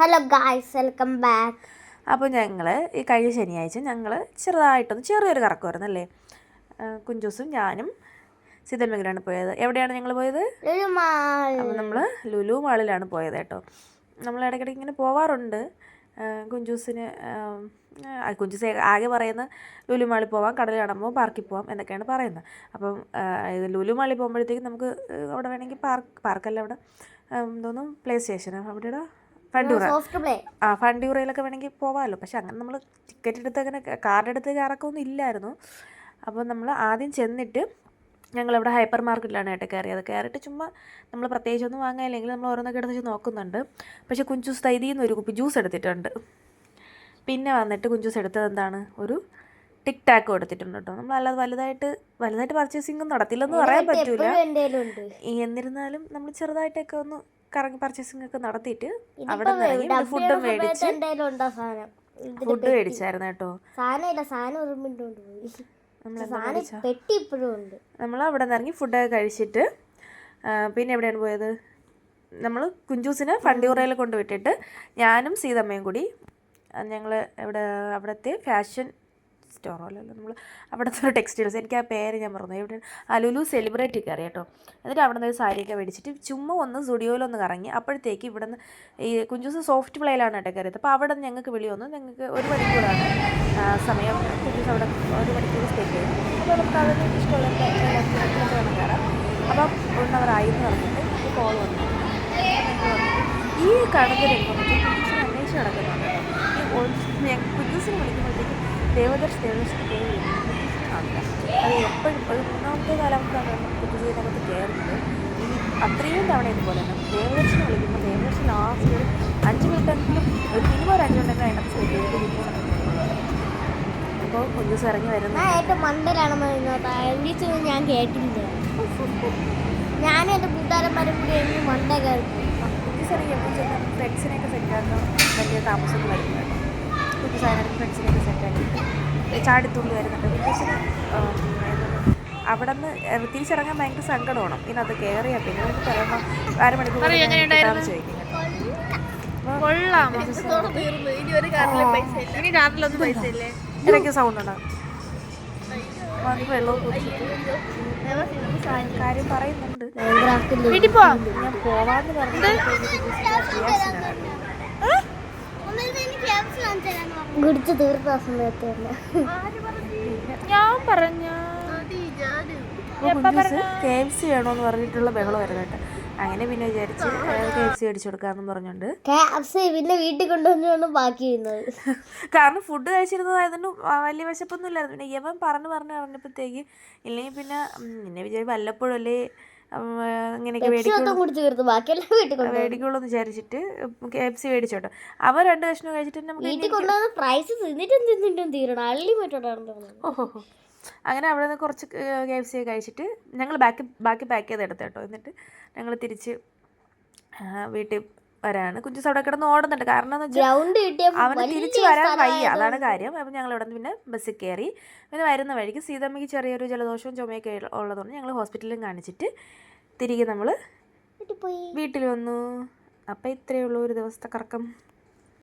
Hello guys welcome back അപ്പോൾ ഞങ്ങൾ ഈ കഴിഞ്ഞ ശനിയാഴ്ച ഞങ്ങൾ ചെറുതായിട്ടൊന്ന് ചെറിയൊരു കറക്കമായിരുന്നു അല്ലേ കുഞ്ചൂസും ഞാനും സിതൽമംഗലാണ് പോയത്. എവിടെയാണ് ഞങ്ങൾ പോയത്? അപ്പോൾ നമ്മൾ ലുലു മാളിലാണ് പോയത് കേട്ടോ. നമ്മൾ ഇടയ്ക്കിടയ്ക്ക് ഇങ്ങനെ പോവാറുണ്ട്. കുഞ്ചൂസിന് കുഞ്ചൂസ് ആകെ പറയുന്നത് ലുലു മാളിൽ പോവാം കടൽ കാണുമ്പോൾ പാർക്കിൽ പോവാം എന്നൊക്കെയാണ് പറയുന്നത്. അപ്പം ആ, ഇത് ലുലു മാളിൽ പോകുമ്പോഴത്തേക്കും നമുക്ക് അവിടെ വേണമെങ്കിൽ പാർക്ക് പാർക്കല്ല അവിടെ. തോന്നും എന്തോന്നും പ്ലേ സ്റ്റേഷൻ അവിടെ ഫണ്ടൂറ ആ ഫണ്ടൂറയിലൊക്കെ വേണമെങ്കിൽ പോവാമല്ലോ പക്ഷെ അങ്ങനെ നമ്മൾ ടിക്കറ്റ് എടുത്ത് അങ്ങനെ കാർഡ് എടുത്ത് കയറക്കൊന്നും ഇല്ലായിരുന്നു. അപ്പോൾ നമ്മൾ ആദ്യം ചെന്നിട്ട് ഞങ്ങളിവിടെ ഹൈപ്പർ മാർക്കറ്റിലാണ് കേട്ടോ കയറിയത് കയറിയിട്ട് ചുമ്മാ നമ്മൾ പ്രത്യേകിച്ചൊന്നും വാങ്ങാനില്ലെങ്കിൽ നമ്മൾ ഓരോന്നൊക്കെ എടുത്ത് വെച്ച് നോക്കുന്നുണ്ട്. പക്ഷേ കുഞ്ചൂസ് തൈതിന്ന് ഒരു കുപ്പി ജ്യൂസ് എടുത്തിട്ടുണ്ട്. പിന്നെ വന്നിട്ട് കുഞ്ചൂസ് എടുത്തത് എന്താണ്? ഒരു ടിക് ടാക്കും എടുത്തിട്ടുണ്ട് കേട്ടോ. നമ്മൾ അല്ലാതെ വലുതായിട്ട് വലുതായിട്ട് പർച്ചേസിംഗ് നടത്തില്ലെന്ന് പറയാൻ പറ്റൂല. എന്നിരുന്നാലും നമ്മൾ ചെറുതായിട്ടൊക്കെ ഒന്ന് കറങ്ങി പർച്ചേസിംഗ് ഒക്കെ നടത്തിയിട്ട് അവിടെ നിന്ന് ഫുഡും മേടിച്ച് ഫുഡ്. മേടിച്ചായിരുന്നു കേട്ടോ. നമ്മൾ അവിടെ നിന്ന് ഇറങ്ങി ഫുഡൊക്കെ കഴിച്ചിട്ട് പിന്നെ എവിടെയാണ് പോയത്? നമ്മൾ കുഞ്ചൂസിനെ ഫണ്ടിയൂറയിൽ കൊണ്ടുവിട്ടിട്ട് ഞാനും സീതമ്മയും കൂടി ഞങ്ങൾ ഇവിടെ അവിടുത്തെ ഫാഷൻ സ്റ്റോറോ അല്ലല്ലോ. നമ്മൾ അവിടുത്തെ ഒരു ടെക്സ്റ്റൈൽസ് എനിക്ക് ആ പേര് ഞാൻ പറഞ്ഞു എവിടെ? അലുലു സെലിബ്രേറ്റ് കയറി കേട്ടോ. എന്നിട്ട് അവിടെ നിന്ന് ഒരു സാരിയൊക്കെ മേടിച്ചിട്ട് ചുമ്മാ ഒന്ന് സ്റ്റുഡിയോയിലൊന്ന് കറങ്ങി അപ്പോഴത്തേക്ക് ഇവിടെ നിന്ന് ഈ കുഞ്ചൂസ് സോഫ്റ്റ് പ്ലേയിലാണ് കേട്ടോ കയറിയത്. അപ്പോൾ അവിടെ നിന്ന് ഞങ്ങൾക്ക് വിളി വന്നു. ഞങ്ങൾക്ക് ഒരു മണിക്കൂറാണ് സമയം. കുഞ്ചൂസ് അവിടെ ഒരു മണിക്കൂർ സ്പെൻഡ് ചെയ്തു. അപ്പോൾ നമുക്ക് അതിന് ഇഷ്ടമുള്ള കയറാം അപ്പം അവർ എന്ന് പറഞ്ഞിട്ട് കോൾ വന്നു. ഈ കടന്നു കുഞ്ചൂസിനെ അന്വേഷിച്ച് നടക്കുന്നുണ്ട് കേട്ടോ ഈ ഓൾ- ഞാൻ കുഞ്ചൂസിനെ വിളിക്കുമ്പോഴത്തേക്കും ദേവദർശ് ദേവദർശിന് അത് എപ്പോഴും ഒരു മൂന്നാമത്തെ കാലാവസ്ഥ കുഞ്ചൂസിനകത്ത് കയറുന്നത്. ഈ അത്രയും തവണ ഇതുപോലെ തന്നെ ദേവദർശിനെ വിളിക്കുമ്പോൾ ദേവദർശി ലാസ്റ്റ് ഒരു അഞ്ച് മിനിറ്റെങ്കിലും ഒരു മിനിമം ഒരു അഞ്ച് മിനിറ്റെങ്കിലും അതിനകത്ത് സ്പെൻഡ് ചെയ്ത് കുഞ്ചൂസിനെ അപ്പോൾ കുഞ്ചൂസ് ഇറങ്ങി വരുന്നത് ഏറ്റവും പറയുന്നത് ഞാൻ കേട്ടില്ല. ഞാൻ എന്റെ കൂട്ടുകാരന്മാരും കൂടി എനിക്ക് മണ്ട ഇറങ്ങി എപ്പോൾ ചെന്നാൽ ഫ്രണ്ട്സിനെയൊക്കെ സെറ്റാക്കാൻ വലിയ താമസം വരുന്നത് കുഞ്ഞു സാധനം ഫ്രണ്ട്സിനൊക്കെ സെറ്റാക്കി ചാടിത്തുള്ളി വരുന്നുണ്ട്. കുഞ്ഞുസിന് അവിടെ നിന്ന് തിരിച്ചിറങ്ങാൻ ഭയങ്കര സങ്കടമാണ്? പിന്നെ അത് കയറിയ പിന്നെ നമുക്ക് പറയുമ്പോൾ അരമണിക്കൂർ ചോദിക്കും. ഇടയ്ക്ക് സൗണ്ട് ഉണ്ടാകും വെള്ളവും കാര്യം പറയുന്നുണ്ട്. ഞാൻ പോവാന്ന് പറഞ്ഞിട്ട് കുടിച്ച് തീർത്ത ആ സമയത്ത് തന്നെ ഞാൻ പറഞ്ഞ? കെ എഫ് സി വേണമെന്ന് പറഞ്ഞിട്ടുള്ള ബഹളമായിരുന്നു കേട്ടോ. അങ്ങനെ പിന്നെ വിചാരിച്ച് കെ എഫ് സി അടിച്ചു കൊടുക്കാന്ന് പറഞ്ഞുകൊണ്ട് KFC പിന്നെ വീട്ടിൽ കൊണ്ടുവന്നുകൊണ്ട് ബാക്കി ചെയ്യുന്നത് കാരണം ഫുഡ് കഴിച്ചിരുന്നതായതുകൊണ്ട് വലിയ വിശപ്പൊന്നും ഇല്ലായിരുന്നു പിന്നെ യവൻ പറഞ്ഞു പറഞ്ഞു പറഞ്ഞപ്പോഴത്തേക്ക് ഇല്ലെങ്കിൽ പിന്നെ നിന്നെ പിന്നെ വിചാരിച്ച് വല്ലപ്പോഴും അല്ലേ ഇങ്ങനെയൊക്കെ മേടിക്കുള്ളൂ. എന്ന് വിചാരിച്ചിട്ട് കെ എഫ് സി മേടിച്ചോട്ടോ. അവ രണ്ട് കഷ്ണം കഴിച്ചിട്ട് നമുക്ക് പ്രൈസ് തിന്നിട്ടും തിന്നിട്ടും തീരണം. അൺലിമിറ്റഡാണ് തോന്നുന്നത് ഓഹോ അങ്ങനെ അവിടെ നിന്ന് കുറച്ച് കെ എഫ് സി കഴിച്ചിട്ട് ഞങ്ങൾ ബാക്കി ബാക്കി പാക്ക് ചെയ്ത് എടുത്തേട്ടോ എന്നിട്ട് ഞങ്ങൾ തിരിച്ച് വീട്ടിൽ വരാണ്. കുഞ്ചു അവിടെ കിടന്ന് ഓടുന്നുണ്ട്. കാരണം എന്ന് വെച്ചാൽ അവന് തിരിച്ചു വരാൻ വയ്യ. അതാണ് കാര്യം. അപ്പം ഞങ്ങൾ ഇവിടെ നിന്ന് പിന്നെ ബസ്സിൽ കയറി. പിന്നെ വരുന്ന വഴിക്ക് സീതമ്മയ്ക്ക് ചെറിയൊരു ജലദോഷവും ചുമയൊക്കെ ഉള്ളതുകൊണ്ട് ഞങ്ങൾ ഹോസ്പിറ്റലിലും കാണിച്ചിട്ട് തിരികെ നമ്മൾ വീട്ടിൽ വന്നു. അപ്പം ഇത്രയേ ഉള്ളൂ ഒരു ദിവസത്തെ കറക്കം.